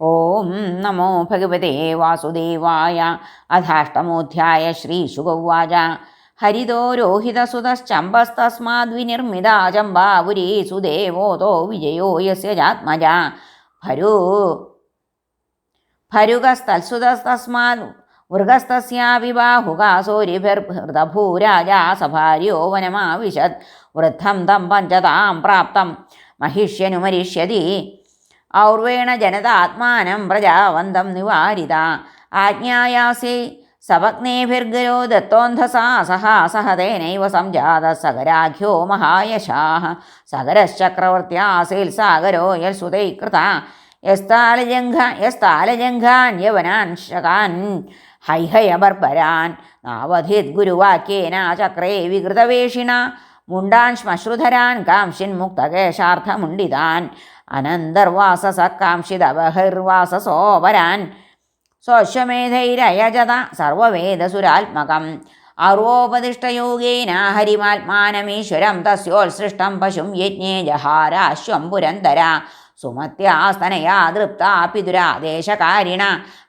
ओम नमो भगवते वासुदेवाय अथाष्टमोऽध्याय श्रीशुगौवाच हरितो रोहितसुतश्चम्बस्तस्माद्विनिर्मिदाचम्बावुरी सुदेवोतो विजयो यस्य जात्मजा। भरु फरुगस्तत्सुतस्तस्माद् वृगस्तस्यापि बाहुकासोरिभिर्हृदभूराजा सभार्यो वनमाविशत्। वृद्धं तं पञ्चतां प्राप्तं। महिष्यनुमरिष्यति। മഹിഷ്യനുമരിഷ്യതി ജനത ആത്മാനം പ്രജാവന്തം നിവാരിത. ആജ്ഞായാസി സപത്നേഭിർഗരോ ദത്തോന്ധസാ സഹാ സഹതേനൈവ സംജാത സകരാഖ്യോ മഹായശാः സകരശ്ചക്രവർത്യാസീൽ സാഗരോ യൽസുതൈകൃത യസ്താലജംഘ യസ്താലജംഘാൻ യവനാൻ ശകാൻ. ഹൈഹയബർബരാൻ നാവധിത് ഗുരുവാക്യേന ചക്രേ വികൃതവേഷിണ. മുണ്ടാൻ ശ്മശ്രുധരാൻ കാംശിൻ മുക്തകേശാർത്ഥമുണ്ടിതാൻ. അനന്തർവാസസ സോപരാൻ സ്വശ്വമേധൈരയജത സർവവേദസുരാത്മകം. അർവോപതിഷ്ടയോഗേന ഹരിമാത്മാനമീശ്വരം തസ്യോത്സൃഷ്ടം പശും യജ്ഞേ ജഹാരാശ്വം പുരന്തര സുമത്യാസ്തനയാ ദൃപ്താ പിതുരാദേശകാരിണ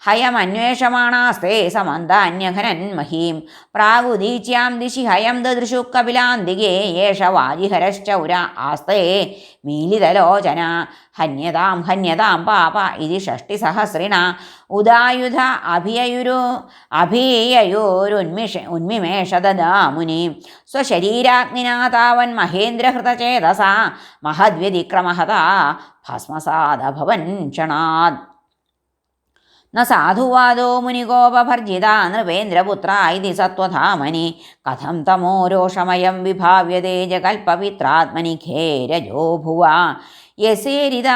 ഹയമന്വേഷമാണാസ്തേ സമന്താന്യഘനൻ മഹീം. പ്രാഗുദീച്യാം ദിശി ഹയം ദദൃശു കപിലാന്തികേ യേഷ വാജിഹരശ്ചൗര ആസ്തേ മീലിതലോചന. ഹന്യതാം ഹന്യതാം പാപ ഇതി ഷഷ്ടിസഹസ്രിണ. ഉദായുധ അഭിയയുരു അഭിയയോരുന്മിഷ ഉന്മിമേഷ മുനി സ്വശരീരാഗ്നിനാ താവൻ മഹേന്ദ്രഹൃതചേതസ. മഹദ്വ്യതിക്രമഹതാ ഭസ്മസാദഭവൻ ക്ഷണാത് ന സാധുവാദോ മുനികോപഭർജിത നൃപേന്ദ്രപുത്ര ഇതി സത്വധാമനി. കഥം തമോരോഷമയം വിഭാവ്യതേ ജകൽപവിത്രാത്മനി ഖേരജോ ഭുവ. യസേരിത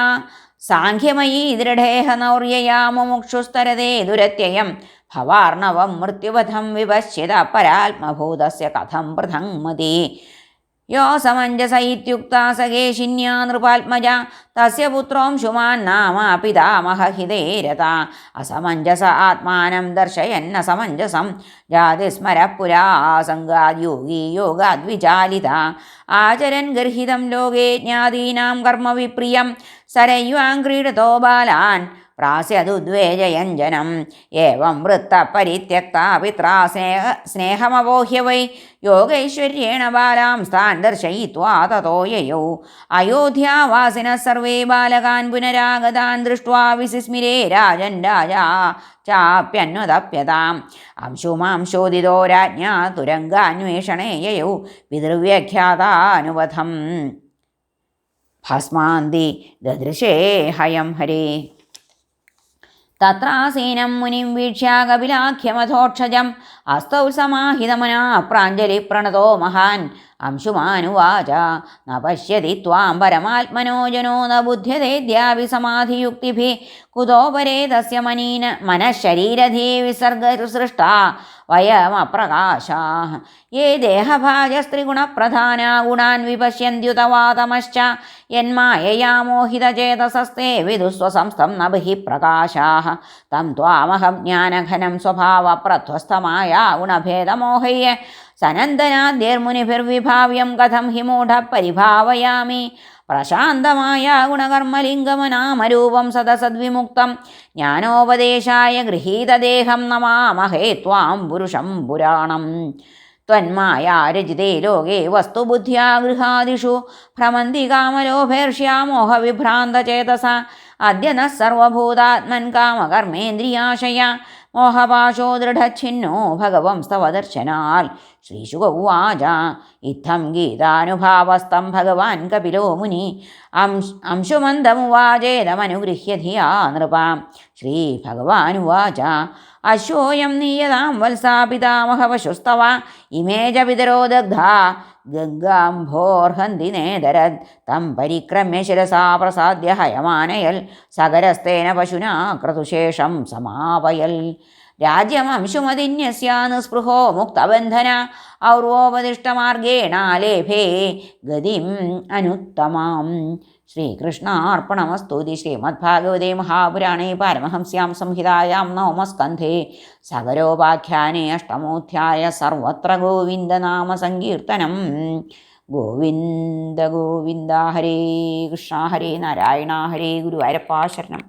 സാഖ്യമയീ ദൃഢേഹ നൗര്യയാ മുമുക്ഷുസ്തരതേ ദുരത്യയം. ഭവാർണവം മൃത്യുപഥം വിപശ്യത പരാത്മഭൂതസ്യ കഥം പൃഥങ്മതി യോ സമഞ്ജസ ഇത്യുക്ത സകേശിന്യാ നൃപാത്മജ തസ്യ പുത്രോംശുമാൻ നാമ പിതാമഹിതേരത അസമഞ്ജസ ആത്മാനം ദർശയന്ന സമഞ്ജസം ജാതിസ്മര പുരാ സംഗാദ്യോഗി യോഗാദ്വിചാലിത. ആചരൻ ഗർഹിതം ലോകേ ജ്ഞാതീനാം കർമ്മവിപ്രിയം സരയ്വാം ക്രീഡതോ ബാലാൻ. പ്രാസ്യതുദ്വേജയഞ്ജനം ഏവം വൃത്തപരിത്യക്താ പിത്രാ സ്നേഹ സ്നേഹമവോഹ്യ വൈ യോഗൈശ്വര്യേണ ബാലാം സ്ഥാൻ ദർശയിത്വാ തതോ യയൗ. അയോധ്യാവാസിനഃ സർവേ ബാലകാൻ പുനരാഗതാൻ ദൃഷ്ട്വാ വിസിസ്മിരേ രാജൻ രാജാ ചാപ്യന്വതപ്യതാം അംശുമാംശോദിതോ രാജ്ഞാ തുരങ്കാന്വേഷണേ യയൗ. പിതൃവ്യഖ്യാതാനുവധം. ഭസ്മാന്തി ദദൃശേ ഹയം ഹരേ. തത്രാസീനം മുനിം വീക്ഷ്യ കപിലാഖ്യമധോക്ഷജം. അസ്തൗ സമാഹിതമനാ പ്രാഞ്ജലി പ്രണതോ മഹാൻ. अंशुमानुवाच। न पश्यति त्वां परमात्मनोजनो न बुध्यतेद्यापि समाधियुक्तिभिः। कुतो परे तस्य मनीन, मनःशरीरधी विसर्गसृष्टा वयमप्रकाशाः। ये देहभाजस्त्रिगुणप्रधाना, गुणान् विपश्यन्त्युतवातमश्च। यन्मायया मोहितचेतसस्ते विदुस्वसंस्थं न बहिः प्रकाशाः। तं त्वामहं ज्ञानघनं स्वभावप्रध्वस्तमाया गुणभेदमोहय्य। സനന്ദനാദ്യർമുനിഭിർവിഭാവ്യം കഥം ഹിമൂഢ മൂഢ പരിഭാവയാമി. പ്രശാന്തമായ ഗുണകർമ്മലിംഗമനാമരൂപം സദസദ്വിമുക്തം. ജ്ഞാനോപദേശായ ഗൃഹീതദേഹം നമാമഹേ ത്വാം പുരുഷം പുരാണം. ത്വന്മായാരജിതേ ലോകേ വസ്തുബുദ്ധ്യാ ഗൃഹാദിഷു. ഭ്രമന്തി കാമലോഭേർഷ്യാമോഹവിഭ്രാന്തചേതസ അദ്യ ന കാമകർമ്മേന്ദ്രിയാശയ. മോഹപാശോ ദൃഢഛിന്നോ ഭഗവംസ്തവ ദർശനാൽ ശ്രീശുക ഉവാച ഇത്തം ഗീതാനുഭാവസ്തം ഭഗവാൻ കപിലോ മുനി. അംശ് അംശുമന്ദമുവാചേതമനുഗൃഹ്യ ധിയാ നൃപ ശ്രീഭഗവാനുവാച അശ്വോയം നീയതാം വത്സാ പിതാമഹവശുസ്തവ വിതരോദഗ്ധ ഗംഗാംഭോർഹന്തി നേതരത് തം പരിക്രമ്യ ശിരസാ പ്രസാദ്യ ഹയമാനയൽ. സകരസ്തേന പശുനാ ക്രതുശേഷം സമാപയൽ. രാജ്യമംശുമതിന്യസ്യാ നിസ്പൃഹോ മുക്തബന്ധന. ഔർവോപദിഷ്ടമാർഗേണാലേഭേ ഗതിം അനുത്തമാം. ശ്രീകൃഷ്ണാർപ്പണമസ്തു ശ്രീമദ്ഭാഗവതേ മഹാപുരാണേ പാരമഹംസ്യാം സംഹിതായാം നവമസ്കന്ധേ സകരോപാഖ്യാനേ അഷ്ടമോധ്യായ സർവത്ര ഗോവിന്ദനാമ സങ്കീർത്തനം ഗോവിന്ദ ഗോവിന്ദ ഹരേ കൃഷ്ണ ഹരേ നാരായണ ഹരേ ഗുരുവായൂരപ്പാ ശരണം.